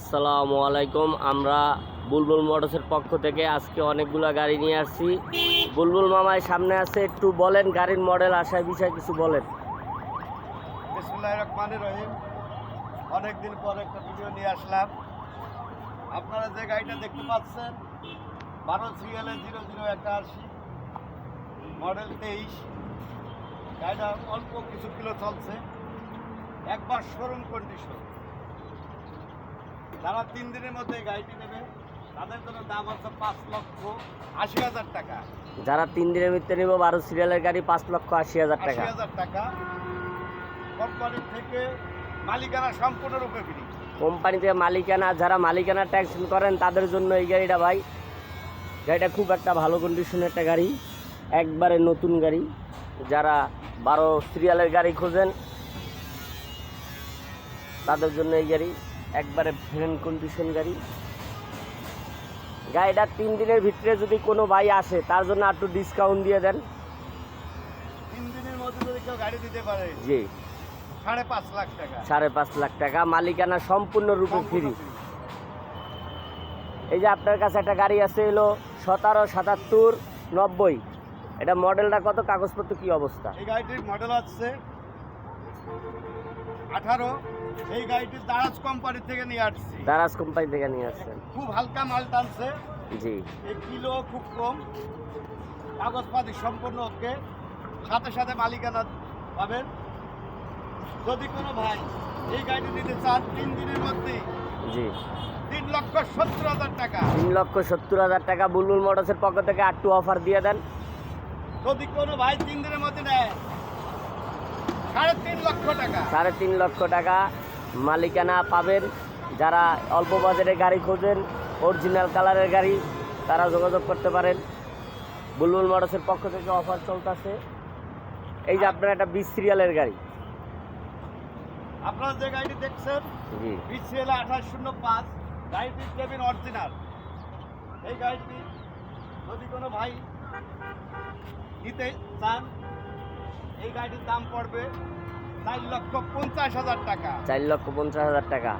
আসসালামু আলাইকুম। আমরা বুলবুল মোটরসের পক্ষ থেকে আজকে অনেকগুলো গাড়ি নিয়ে আসছি। বুলবুল মামায় সামনে আছে, একটু বলেন গাড়ির মডেল, আসার বিষয়ে কিছু বলেন। অনেকদিন পর একটা ভিডিও নিয়ে আসলাম। আপনারা যে গাড়িটা দেখতে পাচ্ছেন বারো সিএলএ জিরো জিরো একটা আশি মডেল তেইশ। গাড়িটা অল্প কিছু কিলো চলছে। একবার শোরুম কন্ডিশন যারা তিন দিনের মধ্যে গাড়িটি নেবে তাদের জন্য দাম হচ্ছে পাঁচ লক্ষ আশি হাজার টাকা। যারা তিন দিনের ভিতরে নিব বারো সিরিয়ালের গাড়ি পাঁচ লক্ষ আশি হাজার টাকা। হাজার টাকা। কোম্পানির থেকে মালিকানা সম্পূর্ণরূপে ফ্রি কোম্পানি থেকে মালিকানা যারা মালিকানা ট্যাক্স করেন তাদের জন্য এই গাড়িটা ভাই গাড়িটা খুব একটা ভালো কন্ডিশনের একটা গাড়ি একবারে নতুন গাড়ি। যারা বারো সিরিয়ালের গাড়ি খোঁজেন তাদের জন্য এই গাড়ি। একবারে ফ্রেন্ড কন্ডিশন গাড়ি। গাড়িটা তিন দিনের ভিতরে যদি কোনো ভাই আসে তার জন্য একটু ডিসকাউন্ট দিয়ে দেন। তিন দিনের মধ্যে যদি কেউ গাড়ি দিতে পারে জি। সাড়ে পাঁচ লাখ টাকা। সাড়ে পাঁচ লাখ টাকা মালিকানা সম্পূর্ণরূপে ফ্রি এই যে আপনার কাছে একটা গাড়ি আছে এলো সতেরো সাতাত্তর নব্বই। এটা মডেলটা কত? কাগজপত্র কি অবস্থা? এই গাড়িটির মডেল আছে আঠারো এই গাড়িটি দারাজ কোম্পানি থেকে নিয়ে আসছি। দারাজ কোম্পানি থেকে নিয়ে আসছেন। খুব হালকা মাল টানছে। জি। এই কিলো খুব কম। কাগজপাতি সম্পূর্ণ ওকে। সাথে সাথে মালিকানা পাবেন। যদি কোনো ভাই এই গাড়িটি নিতে চান তিন দিনের মধ্যে জি। তিন লক্ষ সত্তর হাজার টাকা। তিন লক্ষ সত্তর হাজার টাকা বুলবুল মোটরসের পক্ষ থেকে একটু অফার দিয়ে দেন। যদি কোনো ভাই তিন দিনের মধ্যে নেয় সাড়ে তিন লক্ষ টাকা। সাড়ে তিন লক্ষ টাকা। মালিকানা পাবেন। যারা অল্প বাজারে গাড়ি খোঁজেন অরিজিনাল কালারের গাড়ি তারা যোগাযোগ করতে পারেন। বুলবুল মোটরসের পক্ষ থেকে অফার চলতেছে। এই যে আপনার একটা বিশ সিরিয়ালের গাড়ি। আপনারা যে গাড়িটি দেখছেন জি। বিসিএল আঠাশ শূন্য পাঁচ গাড়িটির কেবিন অরিজিনাল এই গাড়িটি যদি কোনো ভাই নিতে চান এই গাড়িটির দাম পড়বে চার লক্ষ পঞ্চাশ হাজার টাকা। চার লক্ষ পঞ্চাশ হাজার টাকা।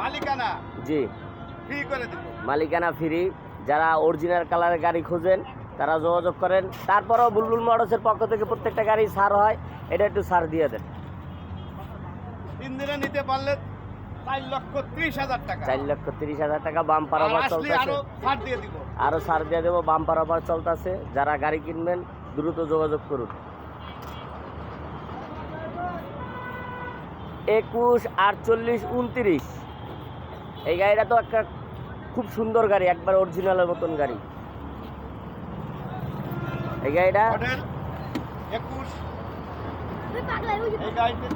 মালিকানা জি। ফ্রি করে দেবো। মালিকানা ফ্রি। যারা অরিজিনাল কালারের গাড়ি খোঁজেন তারা যোগাযোগ করেন। তারপরেও বুলবুল মোটরসের পক্ষ থেকে প্রত্যেকটা গাড়ি ছাড় হয়। এটা একটু ছাড় দিয়ে দেন। তিন দিনে নিতে পারলে চার লক্ষ ত্রিশ হাজার টাকা। চার লক্ষ তিরিশ হাজার টাকা বাম্পার আর অফার চলতেছে। আরও ছাড় দিয়ে দেবো। বাম্পার অফার চলতেছে। যারা গাড়ি কিনবেন দ্রুত যোগাযোগ করুন। একুশ আটচল্লিশ উনত্রিশ। এই গাড়িটা তো একটা খুব সুন্দর গাড়ি একবার অরিজিনালের মতন গাড়ি। এই গাড়িটা মডেল একুশ। এই গাড়িটির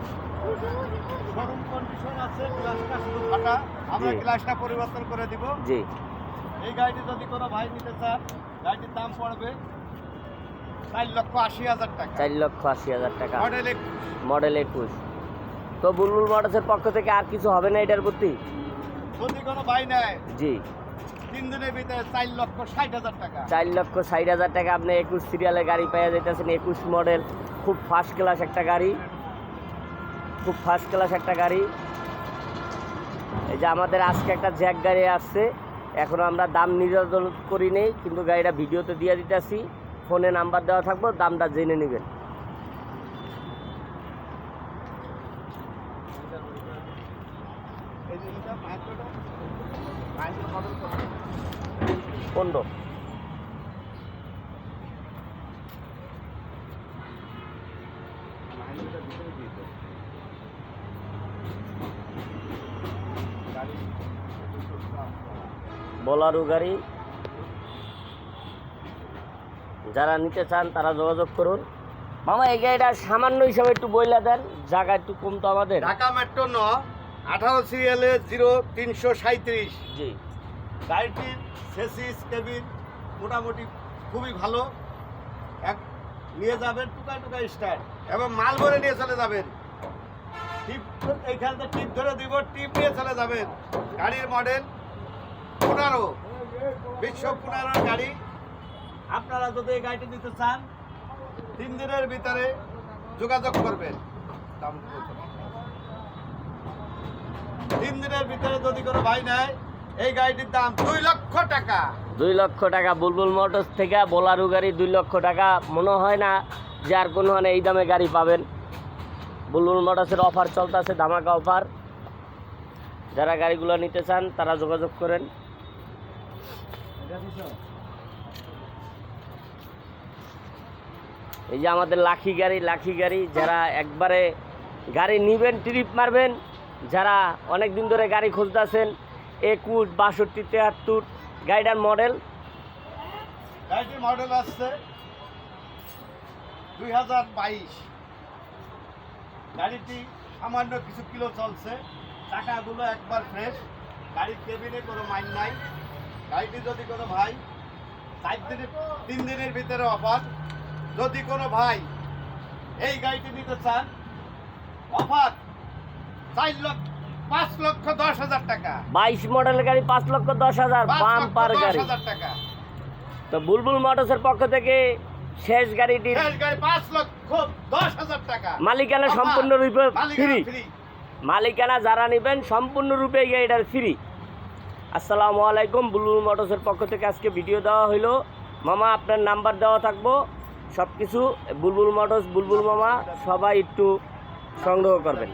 শোরুম কন্ডিশন আছে গ্লাসটা আমরা গ্লাসটা পরিবর্তন করে দিব। জি। এই গাড়িটি যদি কোনো ভাই নিতে চান গাড়িটির দাম পড়বে চার লক্ষ আশি হাজার টাকা। চার লক্ষ আশি হাজার টাকা। মডেল একুশ। মডেল একুশ। তো বুলবুল মোটরসের পক্ষ থেকে আর কিছু হবে না এটার প্রতি? যদি কোনো ভাই নেয় জি। তিন দিনের ভিতরে চার লক্ষ ষাট হাজার টাকা। চার লক্ষ ষাট হাজার টাকা আপনি একুশ সিরিয়ালের গাড়ি পেয়ে যেতেছেন একুশ মডেল খুব ফার্স্ট ক্লাস একটা গাড়ি। খুব ফার্স্ট ক্লাস একটা গাড়ি। এই যে আমাদের আজকে একটা জ্যাক গাড়ি আসছে। এখনও আমরা দাম নির্ধারণ করি নেই কিন্তু গাড়িটা ভিডিওতে দিয়ে দিতেছি। ফোনে নাম্বার দেওয়া থাকব দামটা জেনে নেবেন এই যে এটা মাইক্রোটা মাইক্রো মডেল কত? পনেরো। গাড়ি গাড়ি। যারা নিতে চান তারা যোগাযোগ করুন। মামা, এই গাড়িটা সামান্য হিসাবে একটু বইলা দেন, জায়গা একটু কম তো আমাদের। ঢাকা মেট্রো ন। আঠারো সিরিয়ালে জিরো তিনশো সাঁত্রিশ জি। গাড়িটির সেসিস কেবিন মোটামুটি খুবই ভালো। এক নিয়ে যাবেন টুকা টুকা স্টার্ট এবং মাল ভরে নিয়ে চলে যাবেন। টিপ এইখানটা টিপ ধরে দিব টিপ নিয়ে চলে যাবেন। গাড়ির মডেল পনেরো। বিশ্ব পনেরোর গাড়ি। আপনারা যদি এই গাড়িটি নিতে চান তিন দিনের ভিতরে যোগাযোগ করবেন। দাম। তিন দিনের ভিতরে যদি কোনো ভাই নেয়, এই গাড়িটির দাম দুই লক্ষ টাকা। দুই লক্ষ টাকা বুলবুল মোটরস থেকে বোলারু গাড়ি দুই লক্ষ টাকা। মনে হয় না যে আর কোনো মানে এই দামে গাড়ি পাবেন। বুলবুল মোটরসের অফার চলতেছে, ধামাকা অফার যারা গাড়িগুলো নিতে চান, তারা যোগাযোগ করেন। এই যে আমাদের লাখি গাড়ি লাখি গাড়ি, যারা একবারে গাড়ি নিবেন ট্রিপ মারবেন যারা অনেক দিন ধরে গাড়ি খুঁজতেছেন, একুশ, বাষট্টি তেহাত্তর গাড়িটার মডেল গাড়িটির মডেল আসছে দুই হাজার বাইশ। গাড়িটি সামান্য কিছু কিলো চলছে টাকাগুলো একবার ফ্রেশ গাড়ির কেবিনে কোনো মাইন নাই। গাড়িটি যদি কোনো ভাই চার দিনের তিন দিনের ভিতরে অফার যদি কোনো ভাই এই গাড়িটি নিতে চান অফার চার লক্ষ পাঁচ লক্ষ দশ হাজার টাকা। বাইশ মডেলের গাড়ি পাঁচ লক্ষ দশ হাজার গাড়ি। টাকা। তো বুলবুল মোটরসের পক্ষ থেকে শেষ গাড়িটির শেষ গাড়ি পাঁচ লক্ষ দশ হাজার টাকা। মালিকানা সম্পূর্ণরূপে ফ্রি। ফ্রি। মালিকানা যারা নেবেন সম্পূর্ণরূপে এই গাড়িটার ফ্রি। আসসালামু আলাইকুম বুলবুল মোটরসের পক্ষ থেকে আজকে ভিডিও দেওয়া হইল। মামা আপনার নাম্বার দেওয়া থাকব। সব কিছু বুলবুল মোটরস বুলবুল মামা সবাই একটু সংগ্রহ করবেন।